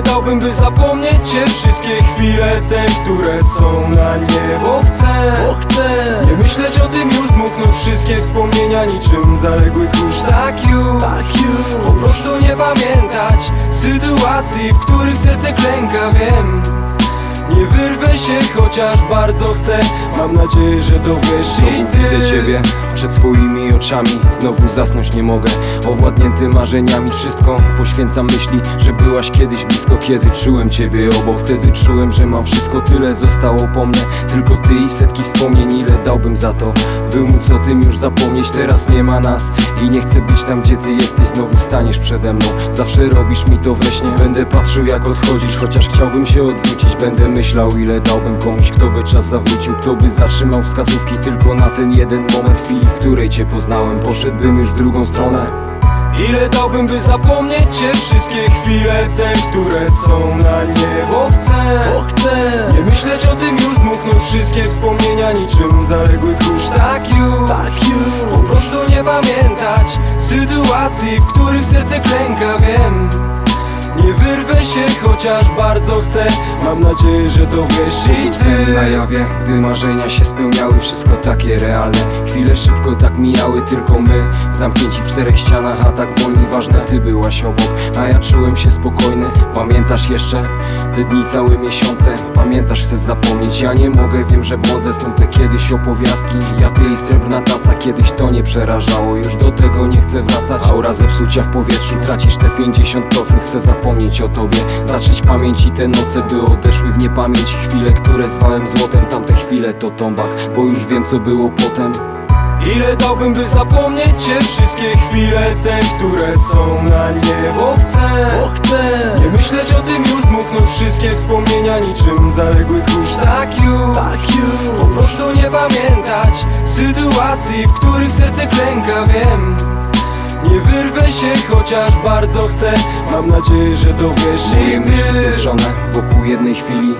Ile dałbym by zapomnieć cię Wszystkie chwile te, które są na nie Bo chcę, Bo chcę. nie myśleć o tym już Dmuchnąć wszystkie wspomnienia niczym zaległy kurz. Tak już, Tak już. Po prostu nie pamiętać Sytuacji, w których serce klęka Wiem, nie wyrwę się, chociaż bardzo chcę. Mam nadzieję, że dowiesz i ty Widzę ciebie przed swoimi oczami. Znowu zasnąć nie mogę. Owładnięty marzeniami Wszystko poświęcam myśli Że byłaś kiedyś blisko Kiedy czułem ciebie obok. Wtedy czułem, że mam wszystko Tyle zostało po mnie. Tylko ty i setki wspomnień Ile dałbym za to. By móc o tym już zapomnieć Teraz nie ma nas. I nie chcę być tam, gdzie ty jesteś Znowu staniesz przede mną. Zawsze robisz mi to we śnie. Będę patrzył jak odchodzisz Chociaż chciałbym się odwrócić. Będę myślał ile dałbym komuś Kto by czas zawrócił Kto by zatrzymał wskazówki Tylko na ten jeden moment chwili W której cię poznałem. Poszedłbym już w drugą stronę. Ile dałbym by zapomnieć cię Wszystkie chwile te, które są na nie Bo chcę, Bo chcę. Nie myśleć o tym już Dmuchnąć wszystkie wspomnienia niczym zaległy kurz Tak już, Tak już. Po prostu nie pamiętać Sytuacji, w których serce klęka Wiem, nie wyrwę się Chociaż bardzo chcę. Mam nadzieję, że dowiesz i Sen na ty jawie, gdy marzenia się spełniały Wszystko takie realne. Chwile szybko tak mijały Tylko my, zamknięci w czterech ścianach A tak wolni, ważne ty byłaś obok. A ja czułem się spokojny. Pamiętasz jeszcze? Te dni, całe miesiące? Pamiętasz, chcesz zapomnieć. Ja nie mogę, wiem, że błądzę Są te kiedyś opowiastki. Ja, ty i srebrna taca Kiedyś to nie przerażało. Już do tego nie chcę wracać. Aura zepsucia w powietrzu Tracisz te 50% Chcę zapomnieć o tobie Zatrzeć pamięci te noce, by odeszły w niepamięć. Chwile, które zwałem złotem Tamte chwile to tombak Bo już wiem co było potem. Ile dałbym by zapomnieć cię? Wszystkie chwile te, które są na nie Bo chcę, Bo chcę. Nie myśleć o tym już Dmuchnąć wszystkie wspomnienia niczym zaległy kurz Tak już, Tak już. Po prostu nie pamiętać Sytuacji, w których serce klęka Wiem, nie wyrwę się Chociaż bardzo chcę. Mam nadzieję, że myśli ty spiętrzone wokół jednej chwili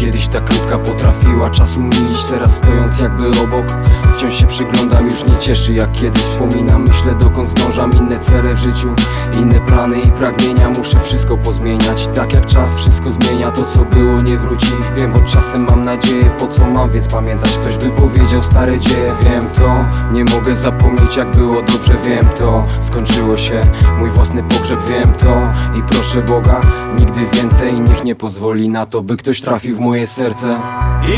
Kiedyś ta krótka potrafiła czas umilić. Teraz stojąc jakby obok Wciąż się przyglądam, już nie cieszy jak kiedyś Wspominam, myślę dokąd zdążam Inne cele w życiu, inne plany i pragnienia. Muszę wszystko pozmieniać. Tak jak czas wszystko zmienia. To co było nie wróci. Wiem, bo czasem mam nadzieję Po co mam więc pamiętać? Ktoś by powiedział stare dzieje Wiem to, nie mogę zapomnieć jak było dobrze Wiem to, skończyło się Mój własny pogrzeb, wiem to. I proszę Boga, nigdy więcej Niech nie pozwoli na to, by ktoś trafił w moje serce.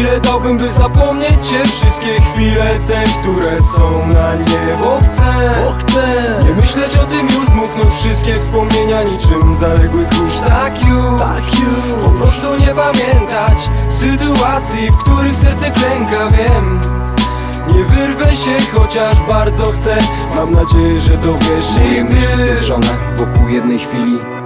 Ile dałbym by zapomnieć cię Wszystkie chwile te, które są na nie Bo chcę, Bo chcę. Nie myśleć o tym już Dmuchnąć wszystkie wspomnienia niczym zaległy kurz Tak już, Tak już. Po prostu nie pamiętać Sytuacji, w których serce klęka Wiem, nie wyrwę się Chociaż bardzo chcę. Mam nadzieję, że dowiesz Moje i ty wokół jednej chwili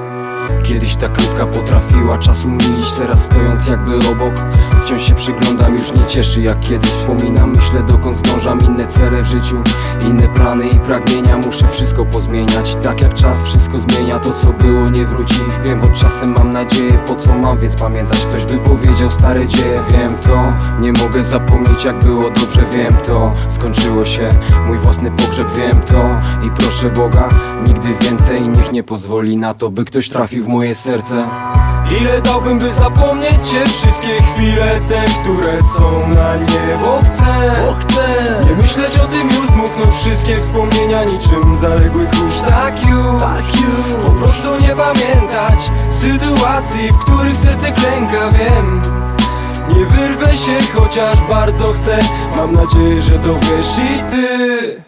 Kiedyś ta krótka potrafiła czas umilić Teraz stojąc jakby obok. Wciąż się przyglądam, już nie cieszy jak kiedyś Wspominam, myślę dokąd zdążam Inne cele w życiu, inne plany i pragnienia. Muszę wszystko pozmieniać Tak jak czas wszystko zmienia. To co było nie wróci. Wiem, bo czasem mam nadzieję Po co mam więc pamiętać Ktoś by powiedział stare dzieje. Wiem to, nie mogę zapomnieć jak było dobrze. Wiem to, skończyło się Mój własny pogrzeb, wiem to I proszę Boga, nigdy więcej Niech nie pozwoli na to, by ktoś trafił w moje serce. Ile dałbym by zapomnieć cię Wszystkie chwile te, które są na nie Bo chcę, Bo chcę. Nie myśleć o tym już Dmuchnąć wszystkie wspomnienia niczym zaległy kurz. Tak już, Tak już. Po prostu nie pamiętać Sytuacji, w których serce klęka Wiem, nie wyrwę się Chociaż bardzo chcę. Mam nadzieję, że dowiesz i ty